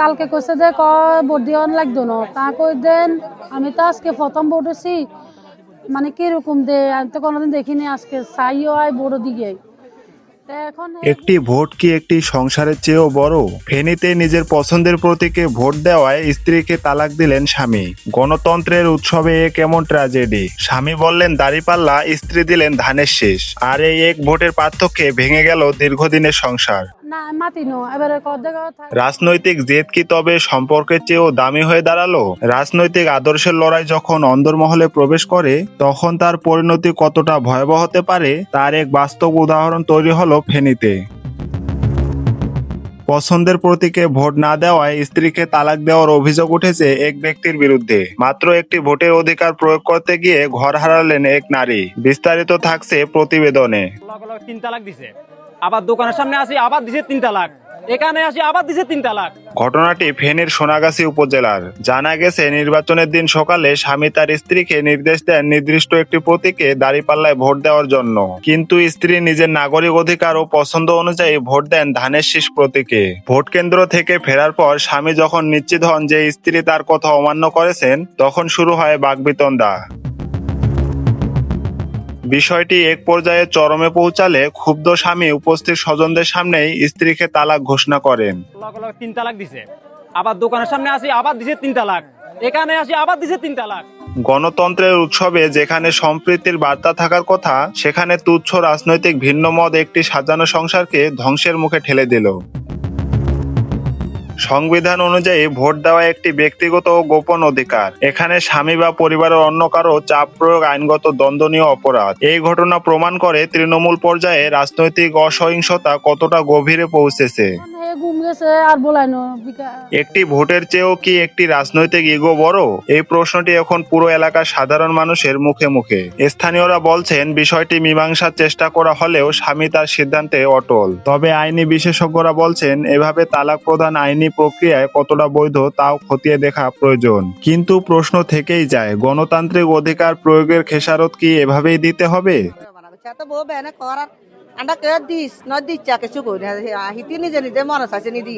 কালকে কইছে যে ক ভোট দিয়ে লাগতো না? তা কই দেন, আমি তো আজকে প্রথম ভোট হচ্ছি মানে কীরকম দে, আমি তো কোনোদিন দেখিনি, আজকে চাইও আয় তা এখন একটি ভোট কি একটি সংসারের চেয়েও বড়? ফেনীতে নিজের পছন্দের প্রতীকে ভোট দেওয়ায় স্ত্রীকে তালাক দিলেন স্বামী। গণতন্ত্রের উৎসবে এ কেমন ট্র্যাজেডি স্বামী বললেন, দাড়িপাল্লা, স্ত্রী দিলেন ধানের শেষ। আর এই এক ভোটের পার্থক্যে ভেঙে গেল দীর্ঘদিনের সংসার। রাজনৈতিক জেদ কি তবে সম্পর্কের চেয়েও দামি হয়ে দাঁড়াল? রাজনৈতিক আদর্শের লড়াই যখন অন্দরমহলে প্রবেশ করে তখন তার পরিণতি কতটা ভয়াবহ হতে পারে তার এক বাস্তব উদাহরণ তৈরি হলো ফেনীতে। পছন্দের প্রতীকে ভোট না দেওয়ায় স্ত্রীকে তালাক দেওয়ার অভিযোগ উঠেছে এক ব্যক্তির বিরুদ্ধে। মাত্র একটি ভোটের অধিকার প্রয়োগ করতে গিয়ে ঘর হারালেন এক নারী। বিস্তারিত থাকছে প্রতিবেদনে। তিন তালাক দিছে। আবার দোকানের সামনে আসি, আবার দিছে তিন তালাক এখানে আসি, আবার দিছে তিন তালাক ঘটনাটি ফেনীর সোনাগাছি উপজেলার। জানা গেছে, নির্বাচনের দিন সকালে স্বামী তার স্ত্রীকে নির্দেশ দেন নির্দিষ্ট একটি প্রতীকে দাঁড়িপাল্লায় ভোট দেওয়ার জন্য। কিন্তু স্ত্রী নিজের নাগরিক অধিকার ও পছন্দ অনুযায়ী ভোট দেন ধানের শীষ প্রতীকে। ভোট কেন্দ্র থেকে ফেরার পর স্বামী যখন নিশ্চিত হন যে স্ত্রী তার কথা অমান্য করেছেন, তখন শুরু হয় বাগবিতণ্ডা বিষয়টি এক পর্যায়ে চরমে পৌঁছালে ক্ষুব্ধ স্বামী উপস্থিত স্বজনদের সামনেই স্ত্রীকে তালাক ঘোষণা করেন। তিন তালাক দিছে। আবার দোকানের সামনে আসি আবার দিছে তিন তালাক। এখানে আসি আবার দিছে তিন তালাক। গণতন্ত্রের উৎসবে যেখানে সম্প্রীতির বার্তা থাকার কথা সেখানে তুচ্ছ রাজনৈতিক ভিন্ন মত একটি সাজানো সংসারকে ধ্বংসের মুখে ঠেলে দিল। সংবিধান অনুযায়ী ভোট দেওয়া একটি ব্যক্তিগত ও গোপন অধিকার। এখানে স্বামী বা পরিবারের অন্য কারও চাপ প্রয়োগ আইনগত দ্বন্দ্বনীয় অপরাধ। এই ঘটনা প্রমাণ করে তৃণমূল পর্যায়ে রাজনৈতিক অসহিংসতা কতটা গভীরে পৌঁছেছে। গেছে আর একটি ভোটের চেয়েও কি একটি রাজনৈতিক ইগো বড়? এই প্রশ্নটি এখন পুরো এলাকার সাধারণ মানুষের মুখে মুখে। স্থানীয়রা বলছেন বিষয়টি মীমাংসার চেষ্টা করা হলেও স্বামী তার সিদ্ধান্তে অটল। তবে আইনি বিশেষজ্ঞরা বলছেন এভাবে তালাক প্রদান আইনি প্রক্রিয়ায় কতটা বৈধ তাও খতিয়ে দেখা প্রয়োজন। কিন্তু প্রশ্ন থেকেই যায় গণতান্ত্রিক অধিকার প্রয়োগের খেসারত কি এভাবেই দিতে হবে? আন্ডা কে দিস ন দিচ্ছা কিছু কই না হিতি নিজে নিজে মনে চাইছে নি দি